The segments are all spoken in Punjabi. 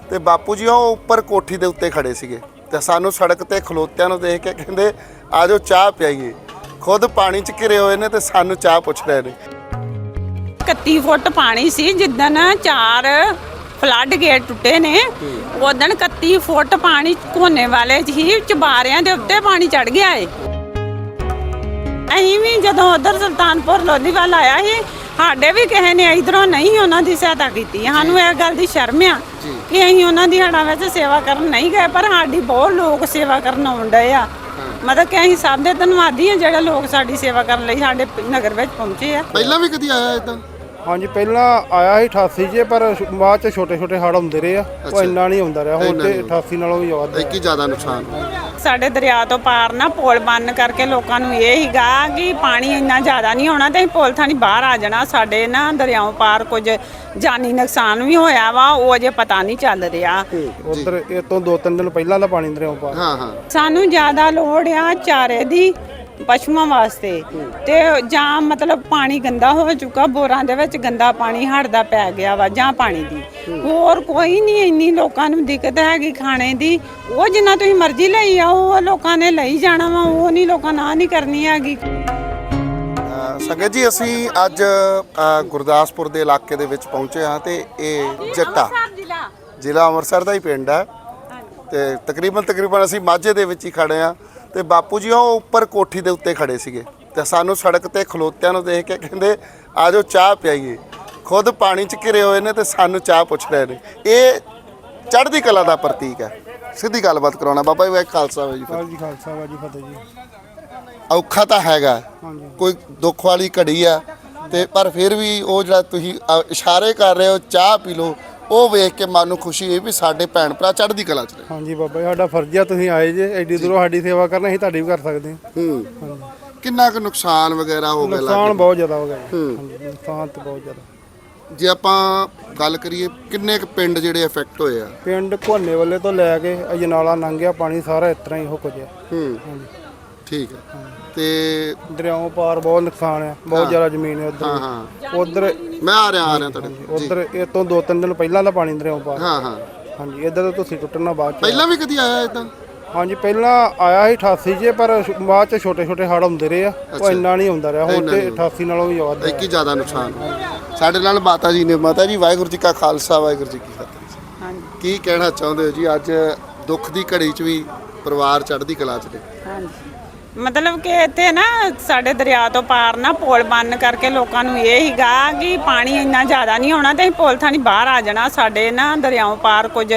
ਤੇ ਬਾਪੂ ਜੀ ਉਹ ਉੱਪਰ ਕੋਠੀ ਦੇ ਉੱਤੇ ਖੜੇ ਸੀਗੇ ਤੇ ਸਾਨੂੰ ਸੜਕ ਤੇ ਖਲੋਤਿਆਂ ਨੂੰ ਦੇਖ ਕੇ ਕਹਿੰਦੇ ਆਜੋ ਚਾਹ ਪਿਆਈਏ। ਖੁਦ ਪਾਣੀ 'ਚ ਘਿਰੇ ਹੋਏ ਨੇ ਤੇ ਸਾਨੂੰ ਚਾਹ ਪੁੱਛ ਰਹੇ ਨੇ। 31 ਫੁੱਟ ਪਾਣੀ ਸੀ, ਜਿੱਦਣ ਚਾਰ ਫਲੱਡ ਗੇਟ ਟੁੱਟੇ ਨੇ ਉਦੋਂ 31 ਫੁੱਟ ਪਾਣੀ ਕੋਨੇ ਵਾਲੇ ਚ ਹੀ ਚਬਾਰਿਆਂ ਦੇ ਉੱਤੇ ਪਾਣੀ ਚੜ ਗਿਆ ਏ। ਅਸੀਂ ਵੀ ਜਦੋਂ ਉਧਰ ਸੁਲਤਾਨਪੁਰ ਲੋਧੀਵਾਲ ਆਇਆ ਸੀ ਸਾਡੇ ਵੀ ਕਿਸੇ ਨੇ ਇਧਰੋਂ ਨਹੀਂ ਉਹਨਾਂ ਦੀ ਸਹਾਇਤਾ ਕੀਤੀ। ਸਾਨੂੰ ਇਹ ਗੱਲ ਦੀ ਸ਼ਰਮ ਆ ਕਿ ਅਸੀਂ ਉਹਨਾਂ ਦੀ ਹੜਾਂ ਵਿੱਚ ਸੇਵਾ ਕਰਨ ਨਹੀਂ ਗਏ ਪਰ ਸਾਡੀ ਬਹੁਤ ਲੋਕ ਸੇਵਾ ਕਰਨ ਆਉਣ ਡਏ ਆ। ਮਤਲਬ ਕਿ ਅਸੀਂ ਸਭ ਦੇ ਧੰਨਵਾਦੀ ਆ ਜਿਹੜੇ ਲੋਕ ਸਾਡੀ ਸੇਵਾ ਕਰਨ ਲਈ ਸਾਡੇ ਨਗਰ ਵਿੱਚ ਪਹੁੰਚੇ ਆ। ਪਹਿਲਾਂ ਵੀ ਕਦੀ ਆਇਆ ਇਦਾਂ? ਹਾਂਜੀ ਪਹਿਲਾਂ ਆਇਆ ਸੀ 88 'ਚ ਪਰ ਬਾਅਦ ਚ ਛੋਟੇ ਛੋਟੇ ਹੜ੍ਹ ਹੁੰਦੇ ਰਹੇ ਆ। ਉਹ ਇੰਨਾ ਨਹੀਂ ਹੁੰਦਾ ਰਿਹਾ। ਹੁਣ ਤੇ ਨਹੀਂ। 88 ਨਾਲੋਂ ਵੀ ਜ਼ਿਆਦਾ। ਇੱਕ ਹੀ ਜ਼ਿਆਦਾ ਨੁਕਸਾਨ। ਸਾਡੇ ਦਰਿਆ ਤੋਂ ਪਾਰ ਨਾ ਪੁਲ ਬੰਨ ਕਰਕੇ ਲੋਕਾਂ ਨੂੰ ਇਹ ਹੀਗਾ ਕਿ ਪਾਣੀ ਇੰਨਾ ਜ਼ਿਆਦਾ ਨਹੀਂ ਹੋਣਾ ਤੇ ਅਸੀਂ ਪੁਲ ਥਾਣੀ ਬਾਹਰ ਆ ਜਾਣਾ। ਸਾਡੇ ਨਾ ਦਰਿਆਓਂ ਪਾਰ ਕੁਝ ਜਾਨੀ ਨੁਕਸਾਨ ਵੀ ਹੋਇਆ ਵਾ ਉਹ ਅਜੇ ਪਤਾ ਨਹੀਂ ਚੱਲ ਰਿਹਾ। ਉਧਰ ਇਹ ਤੋਂ ਦੋ ਤਿੰਨ ਦਿਨ ਪਹਿਲਾਂ ਦਾ ਪਾਣੀ ਦਰਿਆਓਂ ਪਾ ਹਾਂ ਹਾਂ। ਸਾਨੂੰ ਜ਼ਿਆਦਾ ਲੋੜ ਆ ਚਾਰੇ ਦੀ ਪਸ਼ੂਆਂ ਵਾਸਤੇ। ਤੇ ਜਾਂ ਮਤਲਬ ਪਾਣੀ ਗੰਦਾ ਹੋ ਚੁੱਕਾ, ਬੋਰਾਂ ਦੇ ਵਿੱਚ ਗੰਦਾ ਪਾਣੀ ਹੜਦਾ ਪੈ ਗਿਆ ਵਾ ਜਾਂ ਪਾਣੀ ਦੀ। ਹੋਰ ਕੋਈ ਨਹੀਂ, ਇੰਨੀ ਲੋਕਾਂ ਨੂੰ ਦਿੱਕਤ ਹੈਗੀ ਖਾਣੇ ਦੀ। ਉਹ ਜਿੰਨਾ ਤੁਸੀਂ ਮਰਜ਼ੀ ਲਈ ਆਓ, ਉਹ ਲੋਕਾਂ ਨੇ ਲਈ ਜਾਣਾ ਵਾ, ਉਹ ਨਹੀਂ ਲੋਕਾਂ ਨਾ ਨਹੀਂ ਕਰਨੀ ਹੈਗੀ। ਸੰਗਤ ਜੀ, ਅਸੀਂ ਅੱਜ ਗੁਰਦਾਸਪੁਰ ਦੇ ਇਲਾਕੇ ਦੇ ਵਿੱਚ ਪਹੁੰਚੇ ਹਾਂ ਤੇ ਇਹ ਜੱਟਾ ਜ਼ਿਲ੍ਹਾ ਅੰਮ੍ਰਿਤਸਰ ਦਾ ਹੀ ਪਿੰਡ ਹੈ। ਤੇ ਤਕਰੀਬਨ ਤਕਰੀਬਨ ਅਸੀਂ ਮਾਝੇ ਦੇ ਵਿੱਚ ਹੀ ਖੜੇ ਆ ਤੇ ਬਾਪੂ ਜੀ ਉਹ ਉੱਪਰ ਕੋਠੀ ਦੇ ਉੱਤੇ ਖੜੇ ਸੀਗੇ ਤੇ ਸਾਨੂੰ ਸੜਕ ਤੇ ਖਲੋਤਿਆਂ ਨੂੰ ਦੇਖ ਕੇ ਕਹਿੰਦੇ ਆਜੋ ਚਾਹ ਪਿਆਈਏ। ਖੁਦ ਪਾਣੀ 'ਚ ਘਿਰੇ ਹੋਏ ਨੇ ਤੇ ਸਾਨੂੰ ਚਾਹ ਪੁੱਛ ਰਹੇ ਨੇ। ਇਹ ਚੜ੍ਹਦੀ ਕਲਾ ਦਾ ਪ੍ਰਤੀਕ ਹੈ। ਸਿੱਧੀ ਗੱਲਬਾਤ ਕਰਾਉਣਾ। ਬਾਬਾ ਜੀ ਖਾਲਸਾ ਵਾਹਿ ਜੀ ਫਤਿਹ। ਵਾਹਿਗੁਰੂ ਜੀ ਖਾਲਸਾ ਵਾਹਿਗੁਰੂ ਜੀ ਫਤਿਹ ਜੀ। ਔਖਾ ਤਾਂ ਹੈਗਾ। ਹਾਂਜੀ। ਕੋਈ ਦੁੱਖ ਵਾਲੀ ਘੜੀ ਆ। ਤੇ ਪਰ ਫਿਰ ਵੀ ਉਹ ਜਿਹੜਾ ਤੁਸੀਂ ਅ, ਇਸ਼ਾਰੇ ਕਰ ਰਹੇ ਹੋ ਚਾਹ ਪੀ ਲਓ। ਉਹ ਵੇਖ ਕੇ ਮਨ ਨੂੰ ਖੁਸ਼ੀ ਹੋਈ ਵੀ ਸਾਡੇ ਭੈਣ ਭਰਾ ਚੜ੍ਹਦੀ ਕਲਾ ਚ ਨੇ। ਹਾਂਜੀ ਬਾਬਾ ਜੀ ਸਾਡਾ ਫਰਜ਼ ਆ ਤੁਸੀਂ ਆਏ ਜੇ ਐਡੀ ਦੂਰੋਂ ਸਾਡੀ ਸੇਵਾ ਕਰਨਾ ਅਸੀਂ ਤੁਹਾਡੀ ਵੀ ਕਰ ਸਕਦੇ ਹਾਂ। ਹੂੰ। ਕਿੰਨਾ ਕੁ ਨੁਕਸਾਨ ਵਗੈਰਾ ਹੋ ਗਿਆ ਨੁਕਸਾਨ ਲੱਗ ਬਹੁਤ ਜ਼ਿਆਦਾ ਹੋ ਗਿਆ ਜੀ। ਹਾਂਜੀ ਨੁਕਸਾਨ ਤੇ ਬਹੁਤ ਜ਼ਿਆਦਾ। ਜੇ ਆਪਾਂ ਗੱਲ ਕਰੀਏ ਕਿੰਨੇ ਕੁ ਪਿੰਡ ਜਿਹੜੇ ਇਫੈਕਟ ਹੋਏ ਆ? ਪਿੰਡ ਘੋਨੇ ਵੱਲੇ ਤੋਂ ਲੈ ਕੇ ਅਜਨਾਲਾ ਲੰਘਿਆ ਪਾਣੀ ਸਾਰਾ ਇਸ ਤਰ੍ਹਾਂ ਹੀ ਹੋ ਕੁਝ ਹੂੰ। ਹਾਂਜੀ। ਠੀਕ ਹੈ। ਤੇ ਦਰਿਆਓਂ ਪਾਰ ਬਹੁਤ ਨੁਕਸਾਨ ਆ ਬਹੁਤ ਜ਼ਿਆਦਾ ਜ਼ਮੀਨ ਹੈ ਹਾਂ ਉਧਰ। ਹਾਂ ਉਧਰ ਮੈਂ ਆ ਰਿਹਾ ਆ ਰਿਹਾ ਤੁਹਾਡੇ। ਕੋਲ। ਜੀ। ਉਧਰ ਇਹ ਤੋਂ ਦੋ ਤਿੰਨ ਦਿਨ ਪਹਿਲਾਂ ਦਾ ਪਾਣੀ ਦਰਿਆਓਂ ਪਾਰ। ਹਾਂ ਹਾਂ। ਹਾਂਜੀ ਇੱਧਰ ਤਾਂ ਤੁਸੀਂ ਟੁੱਟਣਾ ਬਾਅਦ ਚ ਪਹਿਲਾਂ ਵੀ ਕਦੀ ਆਇਆ ਇਦਾਂ? ਹਾਂਜੀ ਪਹਿਲਾਂ ਆਇਆ ਸੀ 88 'ਚ ਪਰ ਸ਼- ਬਾਅਦ ਚ ਛੋਟੇ ਛੋਟੇ ਹੜ੍ਹ ਹੁੰਦੇ ਰਹੇ ਆ। ਉਹ ਇੰਨਾ ਨਹੀਂ ਹੁੰਦਾ ਰਿਹਾ। ਹੁਣ ਤੇ ਨਹੀਂ 88 ਨਾਲੋਂ ਵੀ ਜ਼ਿਆਦਾ। ਇੱਕ ਹੀ ਜ਼ਿਆਦਾ ਨੁਕਸਾਨ ਸਾਡੇ ਨਾਲ ਮਾਤਾ ਜੀ ਨੇ ਮਾਤਾ ਜੀ ਵਾਹਿਗੁਰੂ ਜੀ ਕਾ ਖਾਲਸਾ ਵਾਹਿਗੁਰੂ ਜੀ ਕੀ ਫਤਿਹ। ਹਾਂਜੀ। ਕੀ ਕਹਿਣਾ ਚਾਹੁੰਦੇ ਹੋ ਜੀ? ਅੱਜ ਦੁੱਖ ਦੀ ਘੜੀ 'ਚ ਵੀ ਪਰਿਵਾਰ ਚੜ੍ਹਦੀ ਕਲਾ 'ਚ ਨੇ। ਹਾਂਜੀ। ਮਤਲਬ ਕਿ ਇੱਥੇ ਨਾ ਸਾਡੇ ਦਰਿਆ ਤੋਂ ਪਾਰ ਨਾ ਪੁਲ ਬੰਨ ਕਰਕੇ ਲੋਕਾਂ ਨੂੰ ਇਹ ਹੀਗਾ ਕਿ ਪਾਣੀ ਇੰਨਾ ਜ਼ਿਆਦਾ ਨਹੀਂ ਹੋਣਾ ਤੇ ਅਸੀਂ ਪੁਲ ਥਾਣੀ ਬਾਹਰ ਆ ਜਾਣਾ। ਸਾਡੇ ਨਾ ਦਰਿਆਓਂ ਪਾਰ ਕੁਝ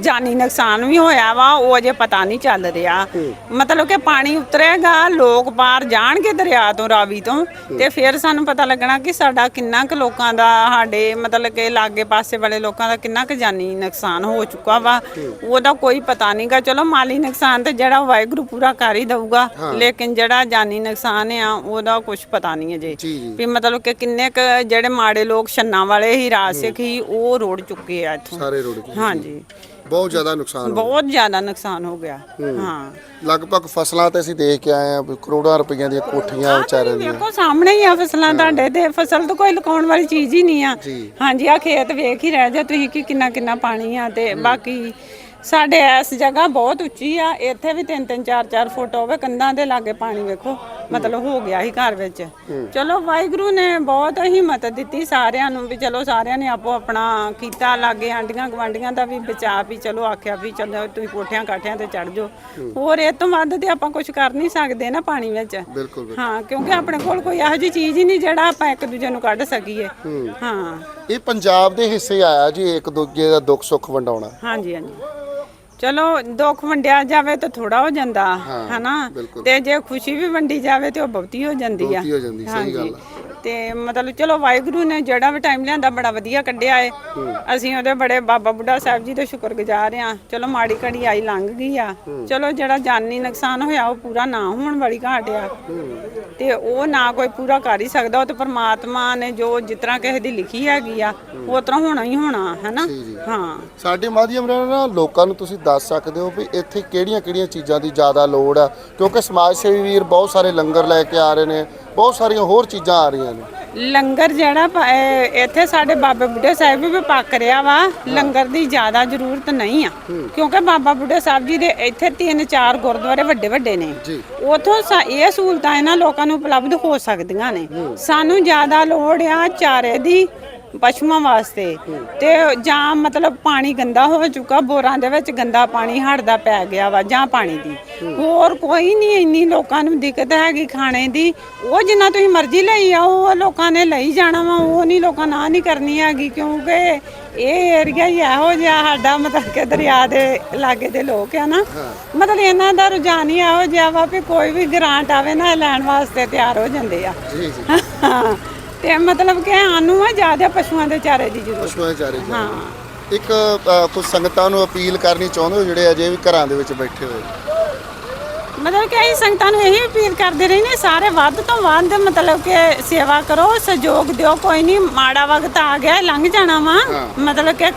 ਜਾਨੀ ਨੁਕਸਾਨ ਵੀ ਹੋਇਆ ਵਾ ਉਹ ਅਜੇ ਪਤਾ ਨਹੀਂ ਚੱਲ ਰਿਹਾ। ਮਤਲਬ ਕਿ ਪਾਣੀ ਉਤਰੇਗਾ ਲੋਕ ਪਾਰ ਜਾਣਗੇ ਦਰਿਆ ਤੋਂ ਰਾਵੀ ਤੋਂ ਤੇ ਫਿਰ ਸਾਨੂੰ ਪਤਾ ਲੱਗਣਾ ਕਿ ਸਾਡਾ ਕਿੰਨਾ ਕੁ ਲੋਕਾਂ ਦਾ ਸਾਡੇ ਮਤਲਬ ਕਿ ਲਾਗੇ ਪਾਸੇ ਵਾਲੇ ਲੋਕਾਂ ਦਾ ਕਿੰਨਾ ਕੁ ਜਾਨੀ ਨੁਕਸਾਨ ਹੋ ਚੁੱਕਾ ਵਾ। ਉਹਦਾ ਕੋਈ ਪਤਾ ਨਹੀਂਗਾ ਚਲੋ ਮਾਲੀ ਨੁਕਸਾਨ ਤੇ ਜਿਹੜਾ ਵਾਹਿਗੁਰੂ ਪੂਰਾ ਕਰ ਹੀ ਦਊਗਾ। ਲੇਕਿਨ ਜਿਹੜਾ ਜਾਨੀ ਨੁਕਸਾਨ ਆ ਉਹਦਾ ਕੁਝ ਪਤਾ ਨਹੀਂ ਅਜੇ। ਜੀ, ਜੀ। ਵੀ ਮਤਲਬ ਕਿ ਕਿੰਨੇ ਕ ਜਿਹੜੇ ਮਾੜੇ ਲੋਕ ਛੰਨਾ ਵਾਲੇ ਹੀ ਰਾਸਿਕ ਹੀ ਉਹ ਰੋੜ ਚੁੱਕੇ ਆ ਇੱਥੋਂ। ਸਾਰੇ ਰੁੜ ਗਏ ਹਾਂਜੀ। ਬਹੁਤ ਜ਼ਿਆਦਾ ਨੁਕਸਾਨ ਬਹੁਤ ਜ਼ਿਆਦਾ ਨੁਕਸਾਨ ਹੋ ਗਿਆ। ਹਾਂ। ਲਗਭਗ ਫਸਲਾਂ ਤੇ ਅਸੀਂ ਦੇਖ ਕੇ ਆਏ ਆ ਵੀ ਕਰੋੜਾਂ ਰੁਪਈਆਂ ਦੀਆਂ ਕੋਠੀਆਂ ਵਿਚਾਰਿਆਂ ਦੀਆਂ। ਦੇਖੋ ਸਾਹਮਣੇ ਹੀ ਆ ਫਸਲਾਂ ਤੁਹਾਡੇ ਤੇ। ਫਸਲ ਤਾਂ ਕੋਈ ਲੁਕਾਉਣ ਵਾਲੀ ਚੀਜ਼ ਹੀ ਨਹੀਂ ਆ। ਜੀ। ਹਾਂਜੀ ਆ ਖੇਤ ਵੇਖ ਹੀ ਰਹਿ ਜਾ ਤੁਸੀਂ ਕਿ ਕਿੰਨਾ ਕਿੰਨਾ ਪਾਣੀ ਆ ਤੇ ਬਾਕੀ ਸਾਡੇ ਇਸ ਜਗ੍ਹਾ ਬਹੁਤ ਉੱਚੀ ਆ ਇੱਥੇ ਵੀ 3 3 4 4 ਫੁੱਟ ਹੋਵੇ ਕੰਧਾਂ ਦੇ ਲਾਗੇ ਪਾਣੀ ਵੇਖੋ ਮਤਲਬ ਹੋ ਗਿਆ ਸੀ ਘਰ ਵਿੱਚ। ਚਲੋ ਵਾਹਿਗੁਰੂ ਨੇ ਬਹੁਤ ਹਿੰਮਤ ਦਿੱਤੀ ਸਾਰਿਆਂ ਨੂੰ ਵੀ ਚਲੋ ਸਾਰਿਆਂ ਨੇ ਆਪੋ ਆਪਣਾ ਕੀਤਾ ਲਾਗੇ ਆਂਡੀਆਂ ਗਵਾਂਡੀਆਂ ਦਾ ਵੀ ਬਚਾ ਵੀ ਚਲੋ ਆਖਿਆ ਵੀ ਚਲੋ ਤੁਸੀਂ ਕੋਠਿਆਂ ਕਾਠਿਆਂ ਤੇ ਚੜ ਜਾਓ। ਹੋਰ ਇਹ ਤੋਂ ਵੱਧ ਤੇ ਆਪਾਂ ਕੁਝ ਕਰ ਨਹੀਂ ਸਕਦੇ ਨਾ ਪਾਣੀ ਵਿੱਚ। ਹਾਂ ਕਿਉਂਕਿ ਆਪਣੇ ਕੋਲ ਕੋਈ ਇਹੋ ਜਿਹੀ ਚੀਜ਼ ਹੀ ਨਹੀਂ ਜਿਹੜਾ ਆਪਾਂ ਇੱਕ ਦੂਜੇ ਨੂੰ ਕੱਢ ਸਕੀਏ। ਹਾਂ। ਇਹ ਪੰਜਾਬ ਦੇ ਹਿੱਸੇ ਆਇਆ ਜੀ ਇੱਕ ਦੂਜੇ ਦਾ ਦੁੱਖ ਸੁੱਖ ਵੰਡਾਉਣਾ। ਹਾਂਜੀ ਹਾਂਜੀ। ਚਲੋ ਦੁੱਖ ਵੰਡਿਆ ਜਾਵੇ ਤਾਂ ਥੋੜਾ ਹੋ ਜਾਂਦਾ ਹਨਾ ਬਿਲਕੁਲ। ਤੇ ਜੇ ਖੁਸ਼ੀ ਵੀ ਵੰਡੀ ਜਾਵੇ ਤੇ ਉਹ ਬਹੁਤੀ ਹੋ ਜਾਂਦੀ ਆ ਬਹੁਤੀ ਹੋ ਜਾਂਦੀ, ਸਹੀ ਹਾਂਜੀ। ਗੱਲ ਤੇ ਮਤਲਬ ਚਲੋ ਵਾਹਿਗੁਰੂ ਨੇ ਜਿਹੜਾ ਵੀ ਟਾਈਮ ਲਿਆਂਦਾ ਬੜਾ ਵਧੀਆ ਕੱਢਿਆ ਏ। ਅਸੀਂ ਉਹਦੇ ਬੜੇ ਬਾਬਾ ਬੁੱਢਾ ਸਾਹਿਬ ਜੀ ਦੇ ਸ਼ੁਕਰਗੁਜ਼ਾਰ ਆ। ਚਲੋ ਮਾੜੀ ਘੜੀ ਆਈ ਲੰਘ ਗਈ ਆ। ਚਲੋ ਜਿਹੜਾ ਜਾਨੀ ਨੁਕਸਾਨ ਹੋਇਆ ਉਹ ਪੂਰਾ ਨਾ ਹੋਣ ਵਾਲੀ ਘਾਟ ਆ। ਤੇ ਉਹ ਨਾ ਕੋਈ ਪੂਰਾ ਕਰ ਹੀ ਸਕਦਾ ਉਹ ਤੇ ਪ੍ਰਮਾਤਮਾ ਨੇ ਜੋ ਜਿਸ ਤਰ੍ਹਾਂ ਕਿਸੇ ਦੀ ਲਿਖੀ ਹੈਗੀ ਆ ਉਹ ਤਰ੍ਹਾਂ ਹੋਣਾ ਹੀ ਹੋਣਾ ਹੈਨਾ? ਹਾਂ। ਸਾਡੇ ਮਾਧਿਅਮ ਰਾਹੀਂ ਨਾ ਲੋਕਾਂ ਨੂੰ ਤੁਸੀਂ ਦੱਸ ਸਕਦੇ ਹੋ ਵੀ ਇੱਥੇ ਕਿਹੜੀਆਂ-ਕਿਹੜੀਆਂ ਚੀਜ਼ਾਂ ਦੀ ਜ਼ਿਆਦਾ ਲੋੜ ਆ ਕਿਉਂਕਿ ਸਮਾਜ ਸੇਵੀ ਵੀਰ ਬਹੁਤ ਸਾਰੇ ਲੰਗਰ ਲੈ ਕੇ ਆ ਰਹੇ ਨੇ ਬਹੁਤ ਸਾਰੀਆਂ ਹੋਰ ਚੀਜ਼ਾਂ ਆ ਰਹੀਆਂ ਨੇ? ਲੰਗਰ ਜਿਹੜਾ ਪ- ਇਹ ਇੱਥੇ ਸਾਡੇ ਬਾਬੇ ਬੁੱਢੇ ਸਾਹਿਬ ਵੀ ਪੱਕ ਰਿਹਾ ਵਾ ਲੰਗਰ ਦੀ ਜ਼ਿਆਦਾ ਜ਼ਰੂਰਤ ਨਹੀਂ ਆ। ਕਿਉਂਕਿ ਬਾਬਾ ਬੁੱਢੇ ਸਾਹਿਬ ਜੀ ਦੇ ਇੱਥੇ ਤਿੰਨ ਚਾਰ ਗੁਰਦੁਆਰੇ ਵੱਡੇ ਵੱਡੇ ਨੇ। ਜੀ। ਉਥੋਂ ਇਹ ਸਹੂਲਤਾਂ ਇਹਨਾਂ ਲੋਕਾਂ ਨੂੰ ਉਪਲਬਧ ਹੋ ਸਕਦੀਆਂ ਨੇ। ਸਾਨੂੰ ਜ਼ਿਆਦਾ ਲੋੜ ਆ ਚਾਰੇ ਦੀ ਪਸ਼ੂਆਂ ਵਾਸਤੇ। ਤੇ ਜਾਂ ਮਤਲਬ ਪਾਣੀ ਗੰਦਾ ਹੋ ਚੁੱਕਾ ਬੋਰਾਂ ਦੇ ਵਿੱਚ ਗੰਦਾ ਪਾਣੀ ਹੜਦਾ ਪੈ ਗਿਆ ਵਾ ਜਾਂ ਪਾਣੀ ਦੀ। ਹੋਰ ਕੋਈ ਨਹੀਂ ਇੰਨੀ ਲੋਕਾਂ ਨੂੰ ਦਿੱਕਤ ਹੈਗੀ ਖਾਣੇ ਦੀ। ਉਹ ਜਿੰਨਾ ਤੁਸੀਂ ਮਰਜ਼ੀ ਲਈ ਆਓ ਉਹ ਲੋਕਾਂ ਨੇ ਲਈ ਜਾਣਾ ਵਾ ਉਹ ਨਹੀਂ ਲੋਕਾਂ ਨਾ ਨਹੀਂ ਕਰਨੀ ਹੈਗੀ ਕਿਉਂਕਿ ਇਹ ਏਰੀਆ ਹੀ ਇਹੋ ਜਿਹਾ ਸਾਡਾ ਮਤਲਬ ਕਿ ਦਰਿਆ ਦੇ ਲਾਗੇ ਦੇ ਲੋਕ ਆ ਨਾ। ਮਤਲਬ ਇਹਨਾਂ ਦਾ ਰੁਝਾਨ ਹੀ ਇਹੋ ਜਿਹਾ ਵਾ ਵੀ ਕੋਈ ਵੀ ਗ੍ਰਾਂਟ ਆਵੇ ਨਾ ਲੈਣ ਵਾਸਤੇ ਤਿਆਰ ਹੋ ਜਾਂਦੇ ਆ। ਜੀ ਜੀ। ਹਾਂ। ਤੇ ਮਤਲਬ ਕਿ ਸਾਨੂੰ ਆ ਜ਼ਿਆਦਾ ਪਸ਼ੂਆਂ ਦੇ ਚਾਰੇ ਦੀ ਜ਼ਰੂਰਤ ਪਸ਼ੂਆਂ ਦੇ ਚਾਰੇ ਹਾਂ। ਇੱਕ ਅ, ਕੁਝ ਸੰਗਤਾਂ ਨੂੰ ਅਪੀਲ ਕਰਨੀ ਚਾਹੁੰਦੇ ਹੋ ਜਿਹੜੇ ਅਜੇ ਵੀ ਘਰਾਂ ਦੇ ਵਿੱਚ ਬੈਠੇ ਹੋਏ? ਮਤਲਬ ਕਿ ਅਸੀਂ ਸੰਗਤਾਂ ਨੂੰ ਇਹੀ ਅਪੀਲ ਕਰਦੇ ਰਹੇ ਨੇ ਸਾਰੇ ਵੱਧ ਤੋਂ ਵੱਧ ਮਤਲਬ ਕਿ ਸੇਵਾ ਕਰੋ ਸਹਿਯੋਗ ਦਿਓ ਕੋਈ ਨਹੀਂ ਮਾੜਾ ਵਕਤ ਆ ਗਿਆ ਲੰਘ ਜਾਣਾ ਵਾ। ਮਤਲਬ ਕਿ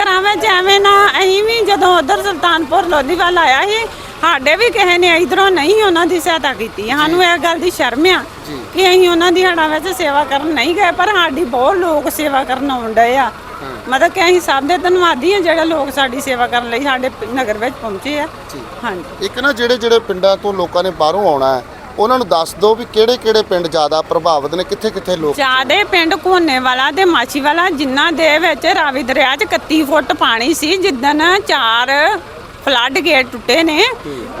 ਘਰਾਂ ਵਿੱਚ ਐਵੇਂ ਨਾ ਅਸੀਂ ਵੀ ਜਦੋਂ ਉਧਰ ਸੁਲਤਾਨਪੁਰ ਲੋਧੀਵਾਲ ਆਇਆ ਸੀ ਸਾਡੇ ਵੀ ਕਿਸੇ ਨੇ ਇਧਰੋਂ ਨਹੀਂ ਉਹਨਾਂ ਦੀ ਸਹਾਇਤਾ ਕੀਤੀ। ਸਾਨੂੰ ਇਹ ਗੱਲ ਦੀ ਸ਼ਰਮ ਆ ਕਿ ਅਸੀਂ ਉਹਨਾਂ ਦੀ ਹੜਾਂ ਵਿੱਚ ਸੇਵਾ ਕਰਨ ਨਹੀਂ ਗਏ ਪਰ ਸਾਡੀ ਬਹੁਤ ਲੋਕ ਸੇਵਾ ਕਰਨ ਆਉਣ ਡਏ ਆ। ਮਤਲਬ ਕਿ ਅਸੀਂ ਸਭ ਦੇ ਧੰਨਵਾਦੀ ਆ ਜਿਹੜੇ ਲੋਕ ਸਾਡੀ ਸੇਵਾ ਕਰਨ ਲਈ ਸਾਡੇ ਨਗਰ ਵਿੱਚ ਪਹੁੰਚੇ ਆ। ਹਾਂਜੀ। ਇੱਕ ਨਾ ਜਿਹੜੇ ਜਿਹੜੇ ਪਿੰਡਾਂ ਤੋਂ ਲੋਕਾਂ ਨੇ ਬਾਹਰੋਂ ਆਉਣਾ ਹੈ ਉਹਨਾਂ ਨੂੰ ਦੱਸ ਦਿਓ ਵੀ ਕਿਹੜੇ ਕਿਹੜੇ ਪਿੰਡ ਜ਼ਿਆਦਾ ਪ੍ਰਭਾਵਿਤ ਨੇ ਕਿੱਥੇ ਕਿੱਥੇ ਲੋਕ ਜਿਆਦੇ ਪਿੰਡ ਕੋਨੇ ਵਾਲਾ ਤੇ ਮਾਛੀ ਵਾਲਾ ਜਿਨ੍ਹਾਂ ਦੇ ਵਿੱਚ ਰਾਵੀ ਦਰਿਆ 'ਚ 31 ਫੁੱਟ ਪਾਣੀ ਸੀ ਜਿੱਦਣ ਚਾਰ ਫਲੱਡ ਗੇਟ ਟੁੱਟੇ ਨੇ।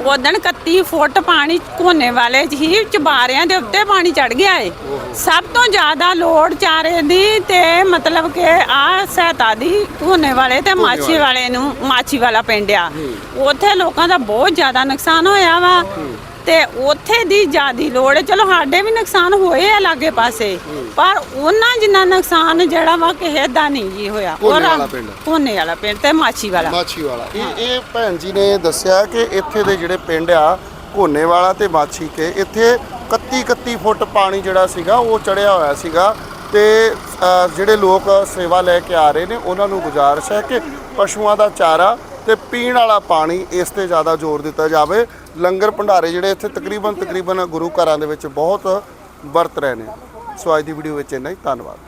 ਉਦਣ 31 ਫੁੱਟ ਪਾਣੀ ਕੋਨੇ ਵਾਲੇ ਹੀ ਚਬਾਰਿਆਂ ਦੇ ਉੱਤੇ ਪਾਣੀ ਚੜ ਗਿਆ ਏ। ਸਭ ਤੋਂ ਜ਼ਿਆਦਾ ਲੋੜ ਚਾਰੇ ਦੀ ਤੇ ਮਤਲਬ ਕਿ ਆ ਸਹਾਇਤਾ ਦੀ ਕੋਨੇ ਵਾਲੇ ਤੇ ਮਾਛੀ ਵਾਲੇ। ਨੂੰ ਮਾਛੀ ਵਾਲਾ ਪਿੰਡ ਆ। ਉੱਥੇ ਲੋਕਾਂ ਦਾ ਬਹੁਤ ਜ਼ਿਆਦਾ ਨੁਕਸਾਨ ਹੋਇਆ ਵਾ। ਤੇ ਉੱਥੇ ਦੀ ਜਿਆਦੀ ਲੋੜ ਹੈ। ਚਲੋ ਸਾਡੇ ਵੀ ਨੁਕਸਾਨ ਹੋਏ ਆ ਲਾਗੇ ਪਾਸੇ ਪਰ ਉਹਨਾਂ ਜਿੰਨਾ ਨੁਕਸਾਨ ਜਿਹੜਾ ਵਾ ਕਿਸੇ ਦਾ ਨਹੀਂ ਜੀ ਹੋਇਆ। ਕੋਨੇ ਉਹ ਵਾਲਾ ਪਿੰਡ। ਕੋਨੇ ਵਾਲਾ ਪਿੰਡ ਤੇ ਮਾਛੀ ਵਾਲਾ। ਮਾਛੀ ਵਾਲਾ। ਇਹ ਇਹ ਭੈਣ ਜੀ ਨੇ ਦੱਸਿਆ ਕਿ ਇੱਥੇ ਦੇ ਜਿਹੜੇ ਪਿੰਡ ਆ ਘੋਨੇ ਵਾਲਾ ਤੇ ਮਾਛੀ ਕੇ ਇੱਥੇ 31 31 ਫੁੱਟ ਪਾਣੀ ਜਿਹੜਾ ਸੀਗਾ ਉਹ ਚੜਿਆ ਹੋਇਆ ਸੀਗਾ ਤੇ ਅ, ਜਿਹੜੇ ਲੋਕ ਸੇਵਾ ਲੈ ਕੇ ਆ ਰਹੇ ਨੇ ਉਹਨਾਂ ਨੂੰ ਗੁਜ਼ਾਰਿਸ਼ ਹੈ ਕਿ ਪਸ਼ੂਆਂ ਦਾ ਚਾਰਾ ਤੇ ਪੀਣ ਵਾਲਾ ਪਾਣੀ ਇਸ ਤੇ ਜ਼ਿਆਦਾ ਜ਼ੋਰ ਦਿੱਤਾ ਜਾਵੇ ਲੰਗਰ ਭੰਡਾਰੇ ਜਿਹੜੇ ਇੱਥੇ ਤਕਰੀਬਨ ਤਕਰੀਬਨ ਗੁਰੂ ਘਰਾਂ ਦੇ ਵਿੱਚ ਬਹੁਤ ਵਰਤ ਰਹੇ ਨੇ। ਸੋ ਅੱਜ ਦੀ ਵੀਡੀਓ ਵਿੱਚ ਇੰਨਾ ਹੀ। ਧੰਨਵਾਦ।